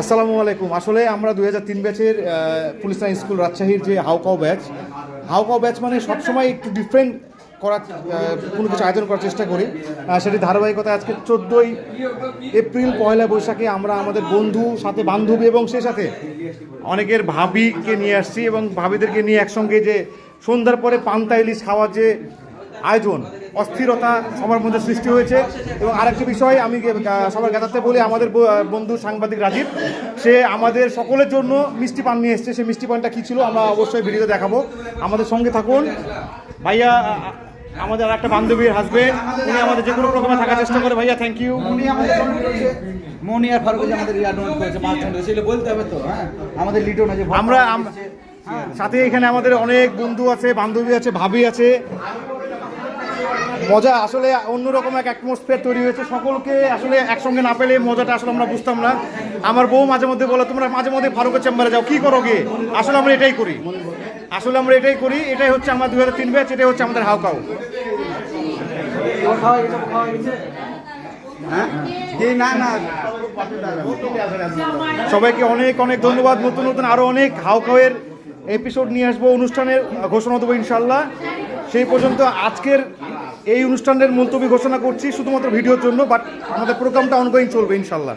আসসালামু আলাইকুম। আসলে আমরা দুই হাজার তিন ব্যাচের পুলিশ লাইন স্কুল রাজশাহীর যে হাউকাও ব্যাচ হাউকাও ব্যাচ মানে সবসময় একটু ডিফারেন্ট করার কোনো কিছু আয়োজন করার চেষ্টা করি। সেটি ধারাবাহিকতা আজকে চোদ্দোই এপ্রিল পয়লা বৈশাখে আমরা আমাদের বন্ধু, সাথে বান্ধবী এবং সে সাথে অনেকের ভাবিকে নিয়ে আসছি এবং ভাবিদেরকে নিয়ে একসঙ্গে যে সন্ধ্যার পরে পান্তা ইলিশ খাওয়ার যে আয়োজন অস্থিরতা সবার মধ্যে সৃষ্টি হয়েছে। এবং আরেকটি বিষয় আমি সবার জ্ঞাতার্থে বলি আমাদের বন্ধু সাংবাদিক রাজীব সে আমাদের সকলের জন্য মিষ্টি পান নিয়ে এসছে। সে মিষ্টি পানটা কী ছিল আমরা অবশ্যই ভিডিওতে দেখাবো। আমাদের সঙ্গে থাকুন। ভাইয়া আমাদের আর একটা বান্ধবীর হাজবেন্ড উনি আমাদের যে কোনো প্রোগ্রামে থাকার চেষ্টা করে। ভাইয়া থ্যাংক ইউ উনি আমাদের মনি আর ফারুক আমাদের ইয়া ডোনেট করেছে পাঁচ জন। বলতে হবে তো হ্যাঁ? আমাদের লিটন আছে আমরা সাথে এখানে আমাদের অনেক বন্ধু আছে বান্ধবী আছে ভাবি আছে। মজা আসলে অন্যরকম এক অ্যাটমসফিয়ার তৈরি হয়েছে। সকলকে আসলে একসঙ্গে না পেলে মজাটা আসলে আমরা বুঝতাম না। আমার বউ মাঝে মধ্যে বলে, তোমরা মাঝে মধ্যে ফারুকের চেম্বারে যাও, কি করো গিয়ে আসলে আমরা এটাই করি। আসলে আমরা এটাই করি, এটাই হচ্ছে আমার দু হাজার তিন ব্যাচ, এটাই হচ্ছে আমাদের হাউকাউ। হ্যাঁ? সবাইকে অনেক অনেক ধন্যবাদ। নতুন নতুন আরও অনেক হাউকাউয়ের এপিসোড নিয়ে আসব, অনুষ্ঠানের ঘোষণা দেবো ইনশাল্লাহ সেই পর্যন্ত আজকের এই অনুষ্ঠানের মুলতবি ঘোষণা করছি শুধুমাত্র ভিডিওর জন্য বাট আমাদের প্রোগ্রামটা অনগোয়িং চলবে ইনশাল্লাহ